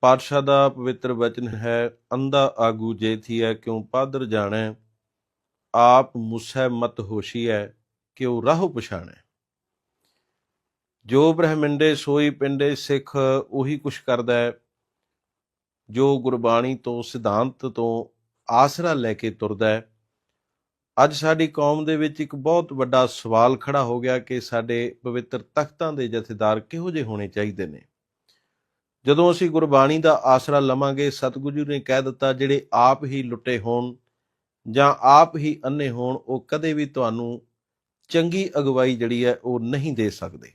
ਪਾਤਸ਼ਾਹ ਦਾ ਪਵਿੱਤਰ ਵਚਨ ਹੈ, ਅੰਧਾ ਆਗੂ ਜੇ ਥੀਐ, ਕਿਉ ਪਾਦਰ ਜਾਣੈ? ਆਪ ਮੁਸੈ ਮਤ ਹੋਸ਼ੀਐ, ਕਿਉ ਰਾਹ ਪਛਾਣੈ? ਜੋ ਬ੍ਰਹਮੰਡੇ ਸੋਈ ਪਿੰਡੇ ਸਿੱਖ, ਉਹੀ ਕੁਛ ਕਰਦਾ ਹੈ। ਜੋ ਗੁਰਬਾਣੀ ਤੋਂ ਸਿਧਾਂਤ ਤੋਂ ਆਸਰਾ ਲੈ ਕੇ ਤੁਰਦਾ ਹੈ। ਅੱਜ ਸਾਡੀ ਕੌਮ ਦੇ ਵਿੱਚ ਇੱਕ ਬਹੁਤ ਵੱਡਾ ਸਵਾਲ ਖੜਾ ਹੋ ਗਿਆ ਕਿ ਸਾਡੇ ਪਵਿੱਤਰ ਤਖਤਾਂ ਦੇ ਜਥੇਦਾਰ ਕਿਹੋ ਜਿਹੇ ਹੋਣੇ ਚਾਹੀਦੇ ਨੇ? ਜਦੋਂ ਅਸੀਂ ਗੁਰਬਾਣੀ ਦਾ ਆਸਰਾ ਲਵਾਂਗੇ, ਸਤਿਗੁਰੂ ਜੀ ਨੇ ਕਹਿ ਦਿੱਤਾ, ਜਿਹੜੇ ਆਪ ਹੀ ਲੁੱਟੇ ਹੋਣ ਜਾਂ ਆਪ ਹੀ ਅੰਨੇ ਹੋਣ, ਉਹ ਕਦੇ ਵੀ ਤੁਹਾਨੂੰ ਚੰਗੀ ਅਗਵਾਈ ਜਿਹੜੀ ਹੈ, ਉਹ ਨਹੀਂ ਦੇ ਸਕਦੇ।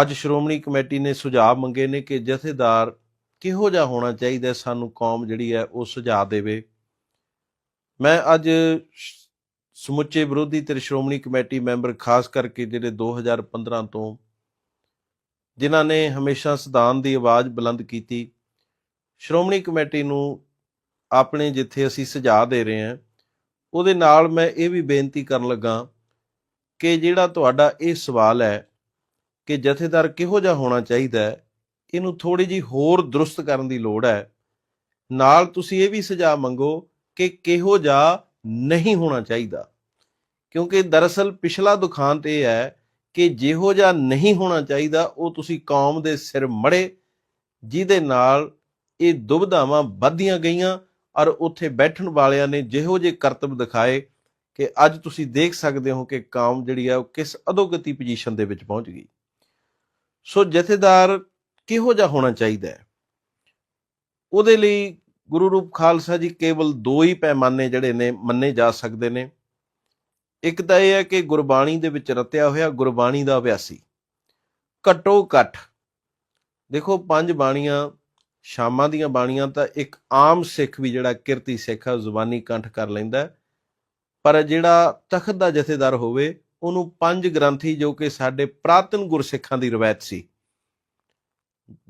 ਅੱਜ ਸ਼੍ਰੋਮਣੀ ਕਮੇਟੀ ਨੇ ਸੁਝਾਅ ਮੰਗੇ ਨੇ ਕਿ ਜਥੇਦਾਰ ਕਿਹੋ ਜਿਹਾ ਹੋਣਾ ਚਾਹੀਦਾ ਸਾਨੂੰ ਕੌਮ ਜਿਹੜੀ ਹੈ, ਉਹ ਸੁਝਾਅ ਦੇਵੇ। ਮੈਂ ਅੱਜ ਸਮੁੱਚੇ ਵਿਰੋਧੀ ਤੇ ਸ਼੍ਰੋਮਣੀ ਕਮੇਟੀ ਮੈਂਬਰ, ਖਾਸ ਕਰਕੇ ਜਿਹੜੇ 2015 ਤੋਂ ਜਿਨ੍ਹਾਂ ਨੇ ਹਮੇਸ਼ਾ ਸਿਧਾਂਤ ਦੀ ਆਵਾਜ਼ ਬੁਲੰਦ ਕੀਤੀ। ਸ਼੍ਰੋਮਣੀ ਕਮੇਟੀ ਨੂੰ ਆਪਣੇ ਜਿੱਥੇ ਅਸੀਂ ਸੁਝਾਅ ਦੇ ਰਹੇ ਹਾਂ, ਉਹਦੇ ਨਾਲ ਮੈਂ ਇਹ ਵੀ ਬੇਨਤੀ ਕਰਨ ਲੱਗਾ ਕਿ ਜਿਹੜਾ ਤੁਹਾਡਾ ਇਹ ਸਵਾਲ ਹੈ ਕਿ ਜਥੇਦਾਰ ਕਿਹੋ ਜਿਹਾ ਹੋਣਾ ਚਾਹੀਦਾ ਹੈ, ਇਹਨੂੰ ਥੋੜੀ ਜੀ ਹੋਰ ਦਰੁਸਤ ਕਰਨ ਦੀ ਲੋੜ ਹੈ। ਨਾਲ ਤੁਸੀਂ ਇਹ ਵੀ ਸੁਝਾਅ ਮੰਗੋ ਕਿ ਕਿਹੋ ਜਿਹਾ ਨਹੀਂ ਹੋਣਾ ਚਾਹੀਦਾ। ਕਿਉਂਕਿ ਦਰਅਸਲ ਪਿਛਲਾ ਦੁਖਾਂਤ ਇਹ ਹੈ ਕਿ ਜਿਹੋ ਜਿਹਾ ਨਹੀਂ ਹੋਣਾ ਚਾਹੀਦਾ, ਉਹ ਤੁਸੀਂ ਕੌਮ ਦੇ ਸਿਰ ਮੜੇ, ਜਿਹਦੇ ਨਾਲ ਇਹ ਦੁਬਧਾਵਾਂ ਵੱਧਦੀਆਂ ਗਈਆਂ ਔਰ ਉੱਥੇ ਬੈਠਣ ਵਾਲਿਆਂ ਨੇ ਜਿਹੋ ਜਿਹੇ ਕਰਤੱਵ ਦਿਖਾਏ ਕਿ ਅੱਜ ਤੁਸੀਂ ਦੇਖ ਸਕਦੇ ਹੋ ਕਿ ਕੌਮ ਜਿਹੜੀ ਆ, ਉਹ ਕਿਸ ਅਧੋਗਤੀ ਪੋਜੀਸ਼ਨ ਦੇ ਵਿੱਚ ਪਹੁੰਚ ਗਈ। ਸੋ ਜਥੇਦਾਰ ਕਿਹੋ ਜਿਹਾ ਹੋਣਾ ਚਾਹੀਦਾ ਹੈ? ਉਹਦੇ ਲਈ ਗੁਰੂ ਰੂਪ ਖਾਲਸਾ ਜੀ ਕੇਵਲ ਦੋ ਹੀ ਪੈਮਾਨੇ ਜਿਹੜੇ ਨੇ ਮੰਨੇ ਜਾ ਸਕਦੇ ਨੇ। ਇੱਕ ਤਾਂ ਇਹ ਹੈ ਕਿ ਗੁਰਬਾਣੀ ਦੇ ਵਿੱਚ ਰਤਿਆ ਹੋਇਆ, ਗੁਰਬਾਣੀ ਦਾ ਅਭਿਆਸੀ। ਘੱਟੋ ਘੱਟ, ਦੇਖੋ ਪੰਜ ਬਾਣੀਆਂ, ਸ਼ਾਮਾਂ ਦੀਆਂ ਬਾਣੀਆਂ ਤਾਂ ਇੱਕ ਆਮ ਸਿੱਖ ਵੀ ਜਿਹੜਾ ਕਿਰਤੀ ਸਿੱਖ ਹੈ ਉਹ ਜ਼ੁਬਾਨੀ ਕੰਠ ਕਰ ਲੈਂਦਾ ਪਰ ਜਿਹੜਾ ਤਖਤ ਦਾ ਜਥੇਦਾਰ ਹੋਵੇ, ਉਹਨੂੰ ਪੰਜ ਗ੍ਰੰਥੀ ਜੋ ਕਿ ਸਾਡੇ ਪ੍ਰਾਤਨ ਗੁਰਸਿੱਖਾਂ ਦੀ ਰਵਾਇਤ ਸੀ।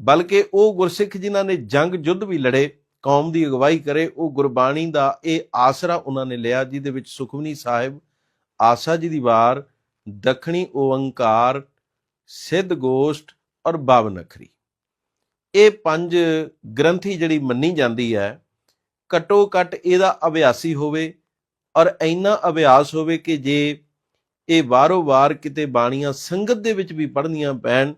ਬਲਕਿ ਉਹ ਗੁਰਸਿੱਖ ਜਿਨ੍ਹਾਂ ਨੇ ਜੰਗ ਯੁੱਧ ਵੀ ਲੜੇ, ਕੌਮ ਦੀ ਅਗਵਾਈ ਕਰੇ, ਉਹ ਗੁਰਬਾਣੀ ਦਾ ਇਹ ਆਸਰਾ ਉਹਨਾਂ ਨੇ ਲਿਆ, ਜਿਹਦੇ ਵਿੱਚ ਸੁਖਮਨੀ ਸਾਹਿਬ ਆਸਾ ਜੀ ਦੀ ਵਾਰ, ਦੱਖਣੀ ਓੰਕਾਰ ਸਿੱਧ ਗੋਸ਼ਟ ਔਰ ਬਾਵਨ ਅਖਰੀ ਇਹ ਪੰਜ ਗ੍ਰੰਥੀ ਜਿਹੜੀ ਮੰਨੀ ਜਾਂਦੀ ਹੈ, ਘੱਟੋ ਘੱਟ ਇਹਦਾ ਅਭਿਆਸੀ ਹੋਵੇ ਔਰ ਇੰਨਾ ਅਭਿਆਸ ਹੋਵੇ ਕਿ ਜੇ ਇਹ ਵਾਰੋ ਵਾਰ ਕਿਤੇ ਬਾਣੀਆਂ ਸੰਗਤ ਦੇ ਵਿੱਚ ਵੀ ਪੜ੍ਹਨੀਆਂ ਪੈਣ,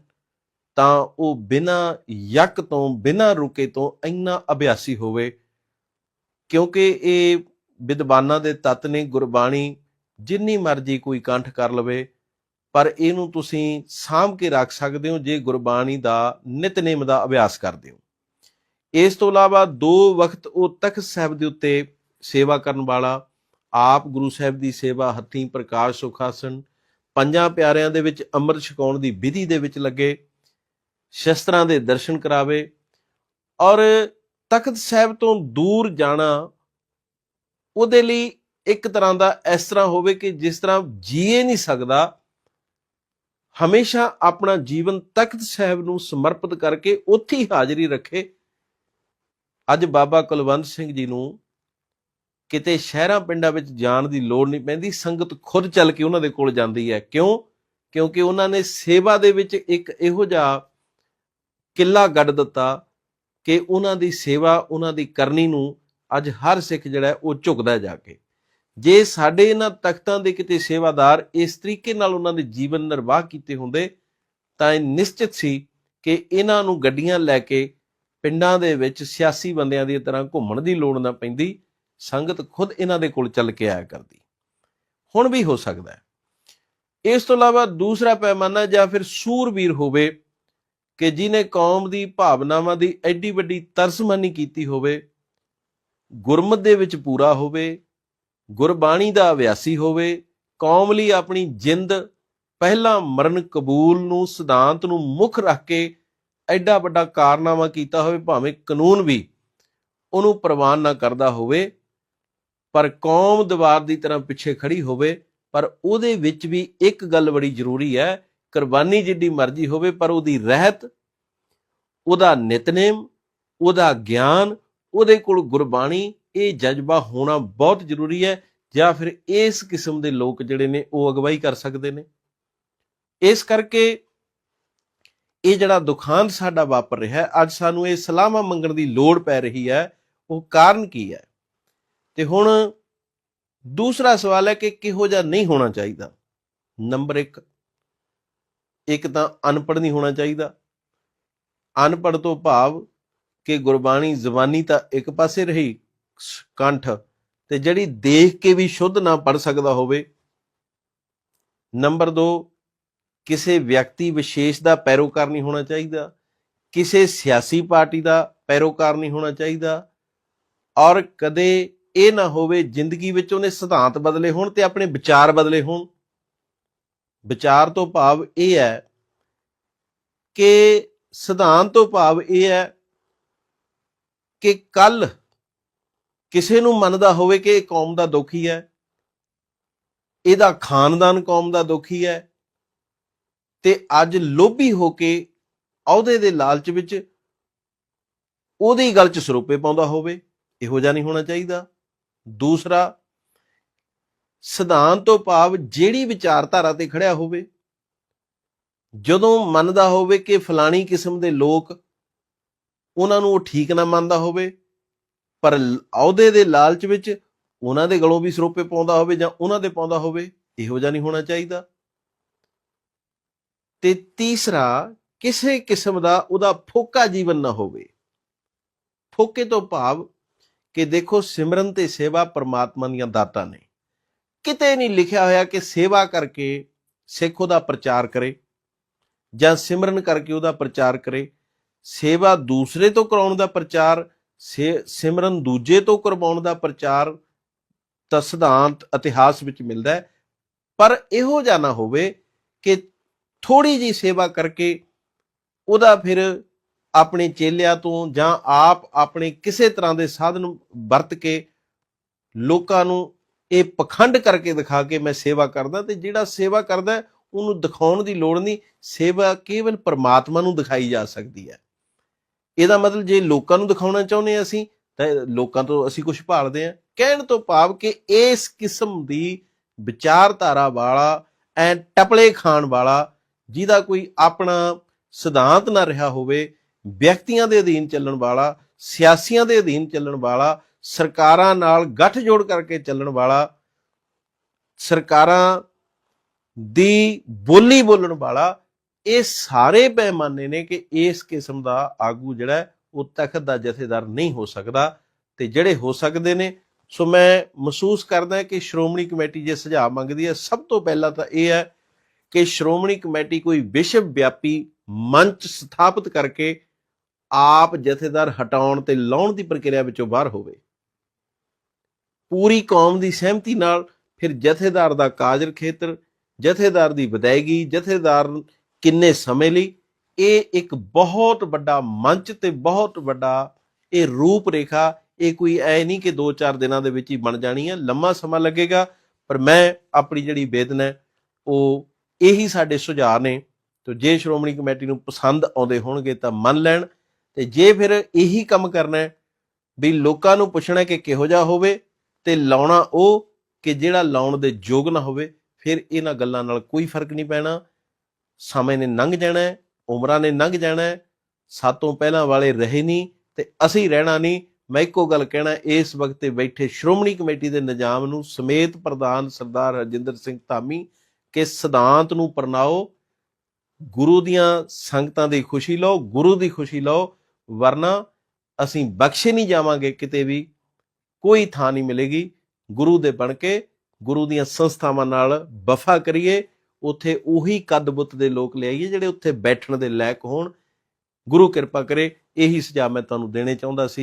ਤਾਂ ਉਹ ਬਿਨਾਂ ਯਕ ਤੋਂ, ਬਿਨਾਂ ਰੁਕੇ ਤੋਂ ਇੰਨਾ ਅਭਿਆਸੀ ਹੋਵੇ। ਕਿਉਂਕਿ ਇਹ ਵਿਦਵਾਨਾਂ ਦੇ ਤੱਤ ਨੇ, ਗੁਰਬਾਣੀ ਜਿੰਨੀ ਮਰਜ਼ੀ ਕੋਈ ਕੰਠ ਕਰ ਲਵੇ, ਪਰ ਇਹਨੂੰ ਤੁਸੀਂ ਸਾਂਭ ਕੇ ਰੱਖ ਸਕਦੇ ਹੋ, ਜੇ ਗੁਰਬਾਣੀ ਦਾ, ਨਿਤਨੇਮ ਦਾ ਅਭਿਆਸ ਕਰਦੇ ਹੋ। ਇਸ ਤੋਂ ਇਲਾਵਾ ਦੋ ਵਕਤ ਉਹ ਤਖਤ ਸਾਹਿਬ ਦੇ ਉੱਤੇ ਸੇਵਾ ਕਰਨ ਵਾਲਾ, ਆਪ ਗੁਰੂ ਸਾਹਿਬ ਦੀ ਸੇਵਾ, ਹੱਥੀਂ ਪ੍ਰਕਾਸ਼ ਸੁਖਾਸਨ, ਪੰਜਾਂ ਪਿਆਰਿਆਂ ਦੇ ਵਿੱਚ ਅੰਮ੍ਰਿਤ ਛਕਾਉਣ ਦੀ ਵਿਧੀ ਦੇ ਵਿੱਚ ਲੱਗੇ, ਸ਼ਸਤਰਾਂ ਦੇ ਦਰਸ਼ਨ ਕਰਾਵੇ, ਔਰ ਤਖਤ ਸਾਹਿਬ ਤੋਂ ਦੂਰ ਜਾਣਾ, ਉਹਦੇ ਲਈ ਇੱਕ ਤਰ੍ਹਾਂ ਦਾ ਇਸ ਤਰ੍ਹਾਂ ਹੋਵੇ ਕਿ ਜਿਸ ਤਰ੍ਹਾਂ ਜੀਏ ਨਹੀਂ ਸਕਦਾ, ਹਮੇਸ਼ਾ ਆਪਣਾ ਜੀਵਨ ਤਖਤ ਸਾਹਿਬ ਨੂੰ ਸਮਰਪਿਤ ਕਰਕੇ ਉੱਥੇ ਹੀ ਹਾਜ਼ਰੀ ਰੱਖੇ। ਅੱਜ ਬਾਬਾ ਕੁਲਵੰਤ ਸਿੰਘ ਜੀ ਨੂੰ ਕਿਤੇ ਸ਼ਹਿਰਾਂ ਪਿੰਡਾਂ ਵਿੱਚ ਜਾਣ ਦੀ ਲੋੜ ਨਹੀਂ ਪੈਂਦੀ, ਸੰਗਤ ਖੁਦ ਚੱਲ ਕੇ ਉਹਨਾਂ ਦੇ ਕੋਲ ਜਾਂਦੀ ਹੈ। ਕਿਉਂ? ਕਿਉਂਕਿ ਉਹਨਾਂ ਨੇ ਸੇਵਾ ਦੇ ਵਿੱਚ ਇੱਕ ਇਹੋ ਜਿਹਾ ਕਿੱਲਾ ਗੱਡ ਦਿੱਤਾ ਕਿ ਉਹਨਾਂ ਦੀ ਸੇਵਾ, ਉਹਨਾਂ ਦੀ ਕਰਨੀ ਨੂੰ ਅੱਜ ਹਰ ਸਿੱਖ ਜਿਹੜਾ ਉਹ ਝੁਕਦਾ ਜਾ ਕੇ। ਜੇ ਸਾਡੇ ਇਹਨਾਂ ਤਖਤਾਂ ਦੇ ਕਿਤੇ ਸੇਵਾਦਾਰ ਇਸ ਤਰੀਕੇ ਨਾਲ ਉਹਨਾਂ ਦੇ ਜੀਵਨ ਨਿਰਵਾਹ ਕੀਤੇ ਹੁੰਦੇ, ਤਾਂ ਇਹ ਨਿਸ਼ਚਿਤ ਸੀ ਕਿ ਇਹਨਾਂ ਨੂੰ ਗੱਡੀਆਂ ਲੈ ਕੇ ਪਿੰਡਾਂ ਦੇ ਵਿੱਚ ਸਿਆਸੀ ਬੰਦਿਆਂ ਦੀ ਤਰ੍ਹਾਂ ਘੁੰਮਣ ਦੀ ਲੋੜ ਨਾ ਪੈਂਦੀ, ਸੰਗਤ ਖੁਦ ਇਹਨਾਂ ਦੇ ਕੋਲ ਚੱਲ ਕੇ ਆਇਆ ਕਰਦੀ। ਹੁਣ ਵੀ ਹੋ ਸਕਦਾ ਹੈ। ਇਸ ਤੋਂ ਇਲਾਵਾ ਦੂਸਰਾ ਪੈਮਾਨਾ ਜਾਂ ਫਿਰ ਸੂਰਬੀਰ ਹੋਵੇ ਕਿ ਜਿਨੇ ਕੌਮ ਦੀ ਭਾਵਨਾਵਾਂ ਦੀ ਐਡੀ ਵੱਡੀ ਤਰਸਮਾਨੀ ਕੀਤੀ ਹੋਵੇ, ਗੁਰਮਤ ਦੇ ਵਿੱਚ ਪੂਰਾ ਹੋਵੇ ਗੁਰਬਾਣੀ ਦਾ ਅਭਿਆਸੀ ਹੋਵੇ, ਕੌਮ ਲਈ ਆਪਣੀ ਜਿੰਦ ਪਹਿਲਾ ਮਰਨ ਕਬੂਲ ਨੂੰ, ਸਿਧਾਂਤ ਨੂੰ ਮੁੱਖ ਰੱਖ ਕੇ ਐਡਾ ਵੱਡਾ ਕਾਰਨਾਮਾ ਕੀਤਾ ਹੋਵੇ, ਭਾਵੇਂ ਕਾਨੂੰਨ ਵੀ ਉਹਨੂੰ ਪ੍ਰਵਾਨ ਨਾ ਕਰਦਾ ਹੋਵੇ, ਪਰ ਕੌਮ ਦੀਵਾਰ ਦੀ ਤਰ੍ਹਾਂ ਪਿੱਛੇ ਖੜੀ ਹੋਵੇ, ਪਰ ਉਹਦੇ ਵਿੱਚ ਵੀ ਇੱਕ ਗੱਲ ਬੜੀ ਜ਼ਰੂਰੀ ਹੈ, ਕੁਰਬਾਨੀ ਜਿੱਡੀ ਮਰਜ਼ੀ ਹੋਵੇ, ਪਰ ਉਹਦੀ ਰਹਿਤ, ਉਹਦਾ ਨਿਤਨੇਮ, ਉਹਦਾ ਗਿਆਨ, ਉਹਦੇ ਕੋਲ ਗੁਰਬਾਣੀ ਇਹ ਜਜ਼ਬਾ ਹੋਣਾ ਬਹੁਤ ਜ਼ਰੂਰੀ ਹੈ ਜਾਂ ਫਿਰ ਇਸ ਕਿਸਮ ਦੇ ਲੋਕ ਜਿਹੜੇ ਨੇ ਉਹ ਅਗਵਾਈ ਕਰ ਸਕਦੇ ਨੇ? ਇਸ ਕਰਕੇ ਇਹ ਜਿਹੜਾ ਦੁਖਾਂਤ ਸਾਡਾ ਵਾਪਰ ਰਿਹਾ ਹੈ, ਅੱਜ ਸਾਨੂੰ ਇਹ ਸਲਾਹਾਂ ਮੰਗਣ ਦੀ ਲੋੜ ਪੈ ਰਹੀ ਹੈ, ਉਹ ਕਾਰਨ ਕੀ ਹੈ? ਤੇ ਹੁਣ ਦੂਸਰਾ ਸਵਾਲ ਹੈ ਕਿ ਕਿਹੋ ਜਿਹਾ ਨਹੀਂ ਹੋਣਾ ਚਾਹੀਦਾ? ਨੰਬਰ 1 ਇੱਕ ਤਾਂ ਅਨਪੜ੍ਹ ਨਹੀਂ ਹੋਣਾ ਚਾਹੀਦਾ। ਅਨਪੜ੍ਹ ਤੋਂ ਭਾਵ ਕਿ ਗੁਰਬਾਣੀ ਜ਼ਬਾਨੀ ਤਾਂ ਇੱਕ ਪਾਸੇ ਰਹੀ ਕੰਠ ਤੇ ਜਿਹੜੀ ਦੇਖ ਕੇ ਵੀ ਸ਼ੁੱਧ ਨਾ ਪੜ ਸਕਦਾ ਹੋਵੇ। ਨੰਬਰ 2 ਕਿਸੇ ਵਿਅਕਤੀ ਵਿਸ਼ੇਸ਼ ਦਾ ਪੈਰੋਕਾਰ ਨਹੀਂ ਹੋਣਾ ਚਾਹੀਦਾ। ਕਿਸੇ ਸਿਆਸੀ ਪਾਰਟੀ ਦਾ ਪੈਰੋਕਾਰ ਨਹੀਂ ਹੋਣਾ ਚਾਹੀਦਾ। ਔਰ ਕਦੇ ਇਹ ਨਾ ਹੋਵੇ ਜ਼ਿੰਦਗੀ ਵਿੱਚ ਉਹਨੇ ਸਿਧਾਂਤ ਬਦਲੇ ਹੋਣ ਤੇ ਆਪਣੇ ਵਿਚਾਰ ਬਦਲੇ ਹੋਣ। ਵਿਚਾਰ ਤੋਂ ਭਾਵ ਇਹ ਹੈ ਕਿ ਸਿਧਾਂਤ ਤੋਂ ਭਾਵ ਇਹ ਹੈ ਕਿ ਕੱਲ ਕਿਸੇ ਨੂੰ ਮੰਨਦਾ ਹੋਵੇ ਕਿ ਇਹ ਕੌਮ ਦਾ ਦੁਖੀ ਹੈ, ਇਹਦਾ ਖਾਨਦਾਨ ਕੌਮ ਦਾ ਦੁਖੀ ਹੈ, ਤੇ ਅੱਜ ਲੋਭੀ ਹੋ ਕੇ ਅਹੁਦੇ ਦੇ ਲਾਲਚ ਵਿੱਚ ਉਹਦੀ ਗੱਲ 'ਚ ਸਰੋਪੇ ਪਾਉਂਦਾ ਹੋਵੇ, ਇਹੋ ਜਿਹਾ ਨਹੀਂ ਹੋਣਾ ਚਾਹੀਦਾ। ਦੂਸਰਾ, ਸਿਧਾਂਤ ਤੋਂ ਭਾਵ ਜਿਹੜੀ ਵਿਚਾਰਧਾਰਾ ਤੇ ਖੜਿਆ ਹੋਵੇ, ਜਦੋਂ ਮੰਨਦਾ ਹੋਵੇ ਕਿ ਫਲਾਣੀ ਕਿਸਮ ਦੇ ਲੋਕ ਉਹਨਾਂ ਨੂੰ ਉਹ ਠੀਕ ਨਾ ਮੰਨਦਾ ਹੋਵੇ ਪਰ ਅਹੁਦੇ ਦੇ ਲਾਲਚ ਵਿੱਚ ਉਹਨਾਂ ਦੇ ਗਲੋਂ ਵੀ ਸਰੋਪੇ ਪਾਉਂਦਾ ਹੋਵੇ ਜਾਂ ਉਹਨਾਂ ਦੇ ਪਾਉਂਦਾ ਹੋਵੇ, ਇਹੋ ਜਿਹਾ ਨਹੀਂ ਹੋਣਾ ਚਾਹੀਦਾ। ਤੇ ਤੀਸਰਾ, ਕਿਸੇ ਕਿਸਮ ਦਾ ਉਹਦਾ ਫੋਕਾ ਜੀਵਨ ਨਾ ਹੋਵੇ। ਫੋਕੇ ਤੋਂ ਭਾਵ ਕਿ ਦੇਖੋ, ਸਿਮਰਨ ਤੇ ਸੇਵਾ ਪਰਮਾਤਮਾ ਦੀਆਂ ਦਾਤਾਂ ਨੇ। ਕਿਤੇ ਨਹੀਂ ਲਿਖਿਆ ਹੋਇਆ ਕਿ ਸੇਵਾ ਕਰਕੇ ਸਿੱਖ ਉਹਦਾ ਪ੍ਰਚਾਰ ਕਰੇ ਜਾਂ ਸਿਮਰਨ ਕਰਕੇ ਉਹਦਾ ਪ੍ਰਚਾਰ ਕਰੇ। ਸੇਵਾ ਦੂਸਰੇ ਤੋਂ ਕਰਾਉਣ ਦਾ ਪ੍ਰਚਾਰ ਸਿਮਰਨ ਦੂਜੇ ਤੋਂ ਕਰਵਾਉਣ ਦਾ ਪ੍ਰਚਾਰ ਤਾਂ ਸਿਧਾਂਤ, ਇਤਿਹਾਸ ਵਿੱਚ ਮਿਲਦਾ ਹੈ। ਪਰ ਇਹੋ ਜਿਹਾ ਨਾ ਹੋਵੇ ਕਿ ਥੋੜੀ ਜੀ ਸੇਵਾ ਕਰਕੇ ਉਹਦਾ ਫਿਰ ਆਪਣੇ ਚੇਲਿਆਂ ਤੋਂ ਜਾਂ ਆਪ ਆਪਣੇ ਕਿਸੇ ਤਰ੍ਹਾਂ ਦੇ ਸਾਧਨ ਵਰਤ ਕੇ ਲੋਕਾਂ ਨੂੰ ਇਹ ਪਖੰਡ ਕਰਕੇ ਦਿਖਾ ਕੇ ਮੈਂ ਸੇਵਾ ਕਰਦਾ ਤੇ ਜਿਹੜਾ ਸੇਵਾ ਕਰਦਾ ਉਹਨੂੰ ਦਿਖਾਉਣ ਦੀ ਲੋੜ ਨਹੀਂ, ਸੇਵਾ ਕੇਵਲ ਪਰਮਾਤਮਾ ਨੂੰ ਦਿਖਾਈ ਜਾ ਸਕਦੀ ਹੈ। ਇਹਦਾ ਮਤਲਬ ਜੇ ਲੋਕਾਂ ਨੂੰ ਦਿਖਾਉਣਾ ਚਾਹੁੰਦੇ ਹਾਂ ਅਸੀਂ, ਤਾਂ ਲੋਕਾਂ ਤੋਂ ਅਸੀਂ ਕੁਝ ਭਾਲਦੇ ਹਾਂ। ਕਹਿਣ ਤੋਂ ਭਾਵ ਕਿ ਇਸ ਕਿਸਮ ਦੀ ਵਿਚਾਰਧਾਰਾ ਵਾਲਾ ਐ ਟਪਲੇ ਖਾਣ ਵਾਲਾ, ਜਿਹਦਾ ਕੋਈ ਆਪਣਾ ਸਿਧਾਂਤ ਨਾ ਰਿਹਾ ਹੋਵੇ, ਵਿਅਕਤੀਆਂ ਦੇ ਅਧੀਨ ਚੱਲਣ ਵਾਲਾ, ਸਿਆਸੀਆਂ ਦੇ ਅਧੀਨ ਚੱਲਣ ਵਾਲਾ, ਸਰਕਾਰਾਂ ਨਾਲ ਗੱਠਜੋੜ ਕਰਕੇ ਚੱਲਣ ਵਾਲਾ, ਸਰਕਾਰਾਂ ਦੀ ਬੋਲੀ ਬੋਲਣ ਵਾਲਾ ਇਹ ਸਾਰੇ ਪੈਮਾਨੇ ਨੇ ਕਿ ਇਸ ਕਿਸਮ ਦਾ ਆਗੂ ਜਿਹੜਾ ਉਹ ਤਖਤ ਦਾ ਜਥੇਦਾਰ ਨਹੀਂ ਹੋ ਸਕਦਾ ਤੇ ਜਿਹੜੇ ਹੋ ਸਕਦੇ ਨੇ, ਸੋ ਮੈਂ ਮਹਿਸੂਸ ਕਰਦਾ ਕਿ ਸ਼੍ਰੋਮਣੀ ਕਮੇਟੀ ਜੇ ਸੁਝਾਅ ਮੰਗਦੀ ਹੈ, ਸਭ ਤੋਂ ਪਹਿਲਾਂ ਤਾਂ ਇਹ ਹੈ ਕਿ ਸ਼੍ਰੋਮਣੀ ਕਮੇਟੀ ਕੋਈ ਵਿਸ਼ਵ ਵਿਆਪੀ ਮੰਚ ਸਥਾਪਿਤ ਕਰਕੇ ਆਪ ਜਥੇਦਾਰ ਹਟਾਉਣ ਤੇ ਲਾਉਣ ਦੀ ਪ੍ਰਕਿਰਿਆ ਵਿੱਚੋਂ ਬਾਹਰ ਹੋਵੇ। ਪੂਰੀ ਕੌਮ ਦੀ ਸਹਿਮਤੀ ਨਾਲ ਫਿਰ ਜਥੇਦਾਰ ਦਾ ਕਾਜਰ ਖੇਤਰ, ਜਥੇਦਾਰ ਦੀ ਵਿਦਾਇਗੀ, ਜਥੇਦਾਰ ਕਿੰਨੇ ਸਮੇਂ ਲਈ? ਇਹ ਇੱਕ ਬਹੁਤ ਵੱਡਾ ਮੰਚ ਤੇ ਬਹੁਤ ਵੱਡਾ ਇਹ ਰੂਪ ਰੇਖਾ ਇਹ ਕੋਈ ਐ ਨਹੀਂ ਕਿ 2-4 ਦਿਨਾਂ ਦੇ ਵਿੱਚ ਹੀ ਬਣ ਜਾਣੀ ਹੈ ਲੰਮਾ ਸਮਾਂ ਲੱਗੇਗਾ, ਪਰ ਮੈਂ ਆਪਣੀ ਜਿਹੜੀ ਬੇਦਨਾ ਉਹ ਇਹੀ ਸਾਡੇ ਸੁਝਾਅ ਨੇ। ਤੇ ਜੇ ਸ਼੍ਰੋਮਣੀ ਕਮੇਟੀ ਨੂੰ ਪਸੰਦ ਆਉਂਦੇ ਹੋਣਗੇ ਤਾਂ ਮੰਨ ਲੈਣ, ਤੇ ਜੇ ਫਿਰ ਇਹੀ ਕੰਮ ਕਰਨਾ ਹੈ, ਵੀ ਲੋਕਾਂ ਨੂੰ ਪੁੱਛਣਾ ਕਿ ਕਿਹੋ ਜਿਹਾ ਹੋਵੇ, ਤੇ ਲਾਉਣਾ ਉਹ, ਕਿ ਜਿਹੜਾ ਲਾਉਣ ਦੇ ਯੋਗ ਨਾ ਹੋਵੇ, ਫਿਰ ਇਹਨਾਂ ਗੱਲਾਂ ਨਾਲ ਕੋਈ ਫ਼ਰਕ ਨਹੀਂ ਪੈਣਾ। ਸਮੇਂ ਨੇ ਲੰਘ ਜਾਣਾ ਉਮਰਾਂ ਨੇ ਲੰਘ ਜਾਣਾ ਹੈ, ਸਾਤੋਂ ਪਹਿਲਾਂ ਵਾਲੇ ਰਹੇ ਨਹੀਂ ਤੇ ਅਸੀਂ ਰਹਿਣਾ ਨਹੀਂ। ਮੈਂ ਇੱਕੋ ਗੱਲ ਕਹਿਣਾ, ਇਸ ਵਕਤ ਤੇ ਬੈਠੇ ਸ਼੍ਰੋਮਣੀ ਕਮੇਟੀ ਦੇ ਨਿਜ਼ਾਮ ਨੂੰ ਸਮੇਤ ਪ੍ਰਧਾਨ ਸਰਦਾਰ ਹਰਜਿੰਦਰ ਸਿੰਘ ਧਾਮੀ ਕਿ ਸਿਧਾਂਤ ਨੂੰ ਪਰਨਾਓ ਗੁਰੂ ਦੀਆਂ ਸੰਗਤਾਂ ਦੀ ਖੁਸ਼ੀ ਲਓ, ਗੁਰੂ ਦੀ ਖੁਸ਼ੀ ਲਓ, ਵਰਨਾ ਅਸੀਂ ਬਖਸ਼ੇ ਨਹੀਂ ਜਾਵਾਂਗੇ ਕਿਤੇ ਵੀ, ਕੋਈ ਥਾਂ ਨਹੀਂ ਮਿਲੇਗੀ। ਗੁਰੂ ਦੇ ਬਣ ਕੇ ਗੁਰੂ ਦੀਆਂ ਸੰਸਥਾਵਾਂ ਨਾਲ ਵਫਾ ਕਰੀਏ। ਉੱਥੇ ਉਹੀ ਕੱਦਬੁੱਤ ਦੇ ਲੋਕ ਲਿਆਈਏ ਜਿਹੜੇ ਉੱਥੇ ਬੈਠਣ ਦੇ ਲਾਇਕ ਹੋਣ। ਗੁਰੂ ਕਿਰਪਾ ਕਰੇ, ਇਹੀ ਸੁਝਾਅ ਮੈਂ ਤੁਹਾਨੂੰ ਦੇਣੇ ਚਾਹੁੰਦਾ ਸੀ ਜੀ।